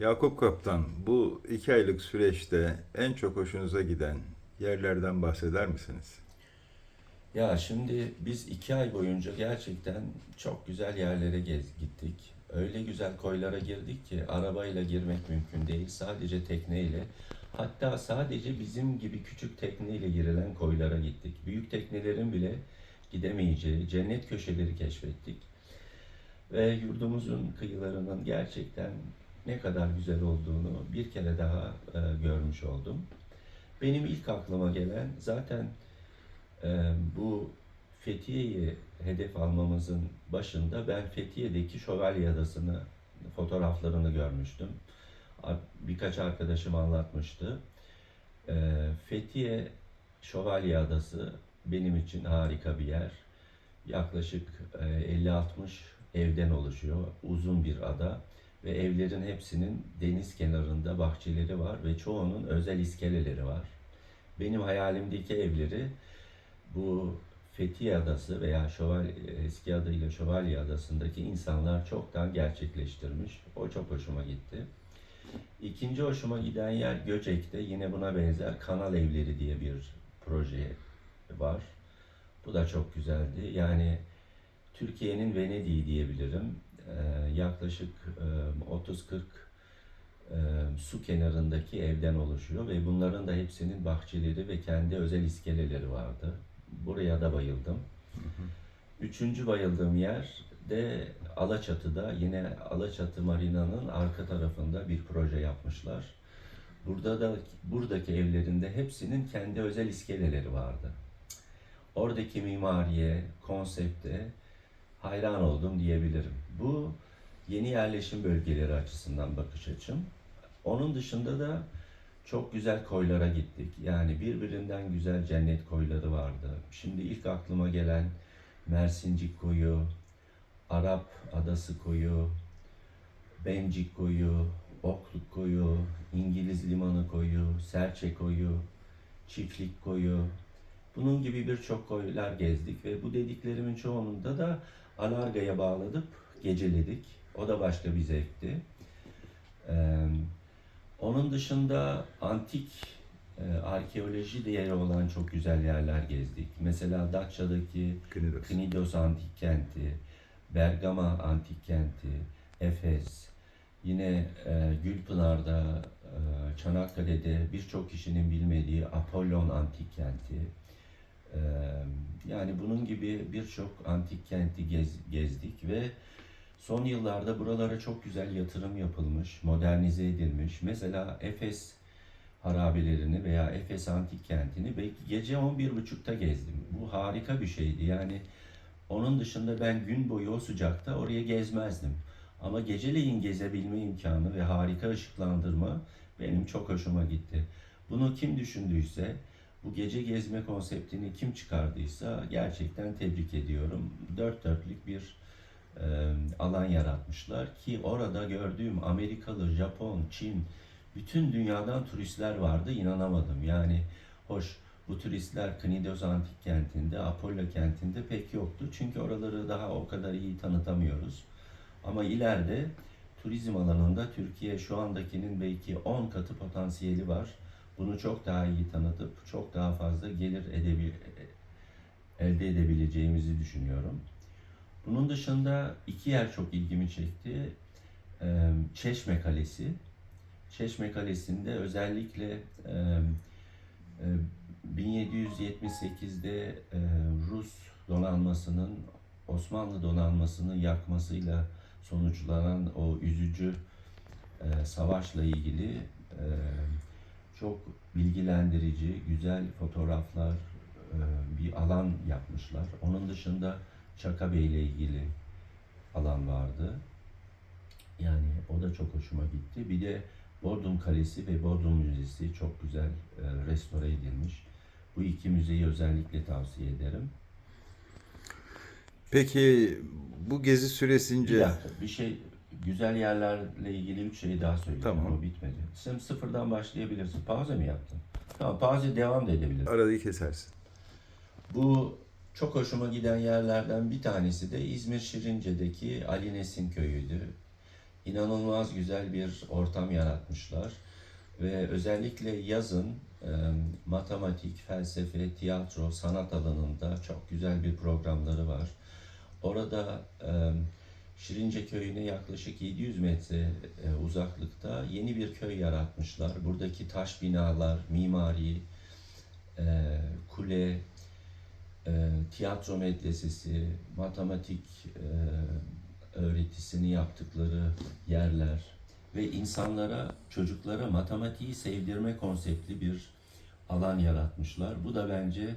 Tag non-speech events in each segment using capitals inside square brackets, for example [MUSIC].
Yakup Kaptan, bu iki aylık süreçte en çok hoşunuza giden yerlerden bahseder misiniz? Ya şimdi biz iki ay boyunca gerçekten çok güzel yerlere gez gittik. Öyle güzel koylara girdik ki arabayla girmek mümkün değil. Sadece tekneyle. Hatta sadece bizim gibi küçük tekneyle girilen koylara gittik. Büyük teknelerin bile gidemeyeceği cennet köşeleri keşfettik. Ve yurdumuzun kıyılarının gerçekten ne kadar güzel olduğunu bir kere daha e, görmüş oldum. Benim ilk aklıma gelen zaten ee, bu Fethiye'yi hedef almamızın başında ben Fethiye'deki Şövalye Adası'nı fotoğraflarını görmüştüm. Birkaç arkadaşım anlatmıştı. Ee, Fethiye Şövalye Adası benim için harika bir yer. Yaklaşık e, 50-60 evden oluşuyor. Uzun bir ada ve evlerin hepsinin deniz kenarında bahçeleri var ve çoğunun özel iskeleleri var. Benim hayalimdeki evleri bu Fethiye Adası veya Şövalye, eski adıyla Şövalye Adası'ndaki insanlar çoktan gerçekleştirmiş. O çok hoşuma gitti. İkinci hoşuma giden yer Göcek'te yine buna benzer Kanal Evleri diye bir proje var. Bu da çok güzeldi. Yani Türkiye'nin Venedik'i diyebilirim. Ee, yaklaşık e, 30-40 e, su kenarındaki evden oluşuyor ve bunların da hepsinin bahçeleri ve kendi özel iskeleleri vardı. Buraya da bayıldım. Üçüncü bayıldığım yer de Alaçatı'da yine Alaçatı Marina'nın arka tarafında bir proje yapmışlar. Burada da buradaki evlerinde hepsinin kendi özel iskeleleri vardı. Oradaki mimariye, konsepte hayran oldum diyebilirim. Bu yeni yerleşim bölgeleri açısından bakış açım. Onun dışında da çok güzel koylara gittik. Yani birbirinden güzel cennet koyları vardı. Şimdi ilk aklıma gelen Mersincik koyu, Arap Adası koyu, Bencik koyu, Okluk koyu, İngiliz Limanı koyu, Serçe koyu, Çiftlik koyu. Bunun gibi birçok koylar gezdik ve bu dediklerimin çoğununda da Alarga'ya bağladıp geceledik. O da başka bir zevkti. Ee, onun dışında antik e, arkeoloji değeri olan çok güzel yerler gezdik. Mesela Datça'daki Knidos. Knidos Antik Kenti, Bergama Antik Kenti, Efes, yine e, Gülpınar'da, e, Çanakkale'de birçok kişinin bilmediği Apollon Antik Kenti. Yani bunun gibi birçok antik kenti gez- gezdik ve son yıllarda buralara çok güzel yatırım yapılmış, modernize edilmiş. Mesela Efes harabelerini veya Efes Antik Kenti'ni belki gece 11.30'da gezdim. Bu harika bir şeydi. Yani onun dışında ben gün boyu o sıcakta oraya gezmezdim. Ama geceleyin gezebilme imkanı ve harika ışıklandırma benim çok hoşuma gitti. Bunu kim düşündüyse, bu gece gezme konseptini kim çıkardıysa gerçekten tebrik ediyorum. Dört dörtlük bir e, alan yaratmışlar ki orada gördüğüm Amerikalı, Japon, Çin, bütün dünyadan turistler vardı inanamadım. Yani hoş bu turistler Knidos Antik Kenti'nde, Apollo kentinde pek yoktu. Çünkü oraları daha o kadar iyi tanıtamıyoruz. Ama ileride turizm alanında Türkiye şu andakinin belki 10 katı potansiyeli var. Bunu çok daha iyi tanıtıp çok daha fazla gelir edebil elde edebileceğimizi düşünüyorum. Bunun dışında iki yer çok ilgimi çekti. Çeşme Kalesi. Çeşme Kalesi'nde özellikle e, e, 1778'de e, Rus donanmasının Osmanlı donanmasını yakmasıyla sonuçlanan o üzücü savaşla ilgili çok bilgilendirici, güzel fotoğraflar, e, bir alan yapmışlar. Onun dışında Çaka Bey ile ilgili alan vardı. Yani o da çok hoşuma gitti. Bir de Bodrum Kalesi ve Bodrum Müzesi çok güzel e, restore edilmiş. Bu iki müzeyi özellikle tavsiye ederim. Peki bu gezi Bir süresince dakika, bir şey güzel yerlerle ilgili üç şey daha söyleyeceğim Tamam. ama bitmedi. Sen sıfırdan başlayabilirsin. Pauze mi yaptın? Tamam, pauze devam da edebilirsin. arayı kesersin. Bu çok hoşuma giden yerlerden bir tanesi de İzmir Şirince'deki Ali Nesin köyüydü. inanılmaz güzel bir ortam yaratmışlar. Ve özellikle yazın e, matematik, felsefe, tiyatro, sanat alanında çok güzel bir programları var. Orada e, Şirince köyüne yaklaşık 700 metre e, uzaklıkta yeni bir köy yaratmışlar. Buradaki taş binalar, mimari, e, kule, e, tiyatro medresesi, matematik öğretisini yaptıkları yerler ve insanlara, çocuklara matematiği sevdirme konseptli bir alan yaratmışlar. Bu da bence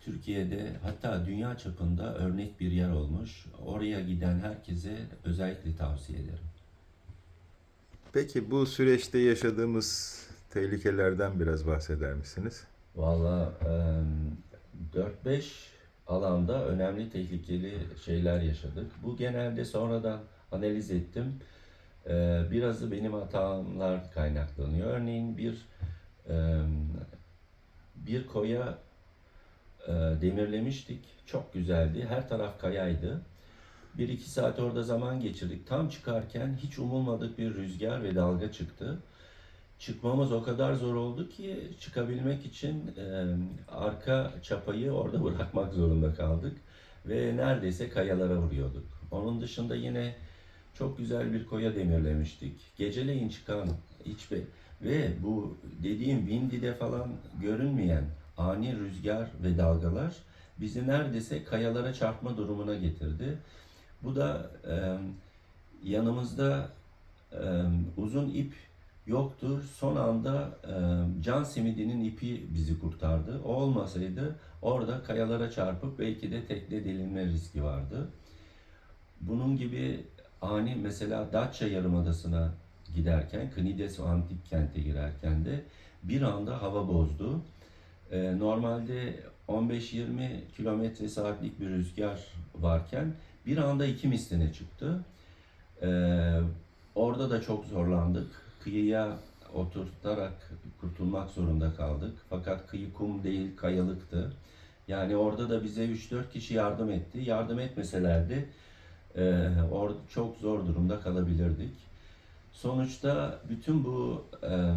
Türkiye'de hatta dünya çapında örnek bir yer olmuş. Oraya giden herkese özellikle tavsiye ederim. Peki bu süreçte yaşadığımız tehlikelerden biraz bahseder misiniz? Valla em, 4-5 alanda önemli tehlikeli şeyler yaşadık. Bu genelde sonradan analiz ettim. Birazı benim hatamlar kaynaklanıyor. Örneğin bir bir koya e, demirlemiştik. Çok güzeldi. Her taraf kayaydı. Bir iki saat orada zaman geçirdik. Tam çıkarken hiç umulmadık bir rüzgar ve dalga çıktı. Çıkmamız o kadar zor oldu ki çıkabilmek için e, arka çapayı orada [LAUGHS] bırakmak zorunda kaldık. Ve neredeyse kayalara vuruyorduk. Onun dışında yine çok güzel bir koya demirlemiştik. Geceleyin çıkan hiçbir ve bu dediğim Windy'de falan görünmeyen ani rüzgar ve dalgalar bizi neredeyse kayalara çarpma durumuna getirdi. Bu da e, yanımızda e, uzun ip yoktu. Son anda e, can simidinin ipi bizi kurtardı. O olmasaydı orada kayalara çarpıp belki de tekne delinme riski vardı. Bunun gibi ani mesela Datça Yarımadası'na giderken, Knides Antik Kent'e girerken de bir anda hava bozdu. Ee, normalde 15-20 kilometre saatlik bir rüzgar varken bir anda iki misline çıktı. Ee, orada da çok zorlandık. Kıyıya oturtarak kurtulmak zorunda kaldık. Fakat kıyı kum değil kayalıktı. Yani orada da bize 3-4 kişi yardım etti. Yardım etmeselerdi e, or çok zor durumda kalabilirdik. Sonuçta bütün bu e,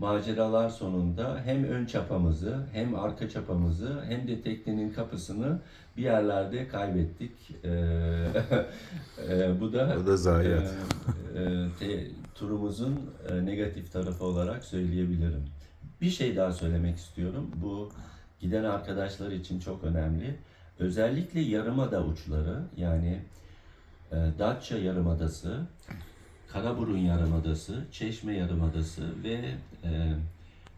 maceralar sonunda hem ön çapamızı hem arka çapamızı hem de teknenin kapısını bir yerlerde kaybettik. E, [LAUGHS] e, bu da O da zayiat. e, e, te- turumuzun e, negatif tarafı olarak söyleyebilirim. Bir şey daha söylemek istiyorum. Bu giden arkadaşlar için çok önemli. Özellikle yarımada uçları yani e, Datça Yarımadası, Karaburun Yarımadası, Çeşme Yarımadası ve e,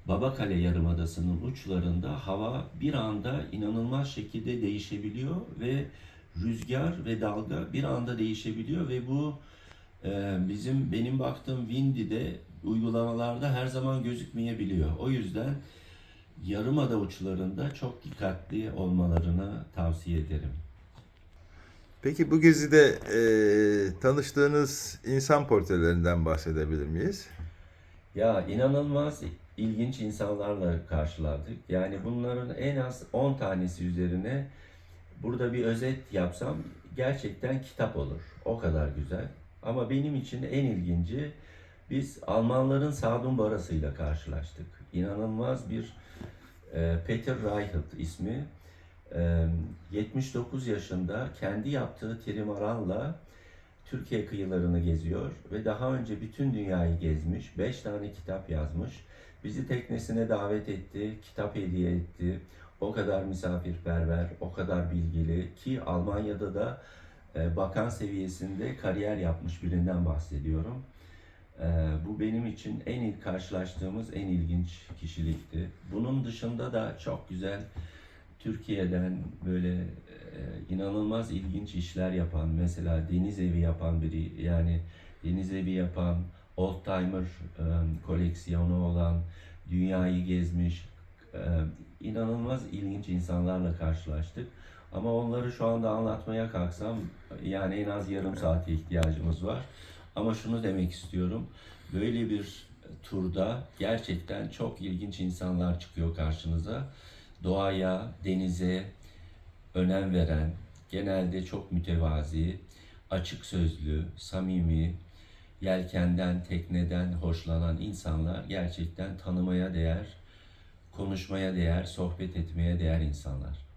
Babakale Yarımadası'nın uçlarında hava bir anda inanılmaz şekilde değişebiliyor ve rüzgar ve dalga bir anda değişebiliyor ve bu e, bizim benim baktığım Windy'de uygulamalarda her zaman gözükmeyebiliyor. O yüzden yarımada uçlarında çok dikkatli olmalarını tavsiye ederim. Peki bu gezide e, tanıştığınız insan portrelerinden bahsedebilir miyiz? Ya inanılmaz ilginç insanlarla karşıladık. Yani bunların en az 10 tanesi üzerine burada bir özet yapsam gerçekten kitap olur. O kadar güzel. Ama benim için en ilginci biz Almanların Sadun Barası'yla karşılaştık. İnanılmaz bir e, Peter Reichelt ismi. E, 79 yaşında kendi yaptığı trimaranla Türkiye kıyılarını geziyor ve daha önce bütün dünyayı gezmiş, 5 tane kitap yazmış. Bizi teknesine davet etti, kitap hediye etti. O kadar misafirperver, o kadar bilgili ki Almanya'da da bakan seviyesinde kariyer yapmış birinden bahsediyorum. Bu benim için en ilk karşılaştığımız en ilginç kişilikti. Bunun dışında da çok güzel Türkiye'den böyle e, inanılmaz ilginç işler yapan, mesela deniz evi yapan biri, yani deniz evi yapan, old timer e, koleksiyonu olan, dünyayı gezmiş, e, inanılmaz ilginç insanlarla karşılaştık. Ama onları şu anda anlatmaya kalksam yani en az yarım saate ihtiyacımız var. Ama şunu demek istiyorum. Böyle bir turda gerçekten çok ilginç insanlar çıkıyor karşınıza. Doğaya, denize önem veren, genelde çok mütevazi, açık sözlü, samimi, yelkenden, tekneden hoşlanan insanlar gerçekten tanımaya değer, konuşmaya değer, sohbet etmeye değer insanlar.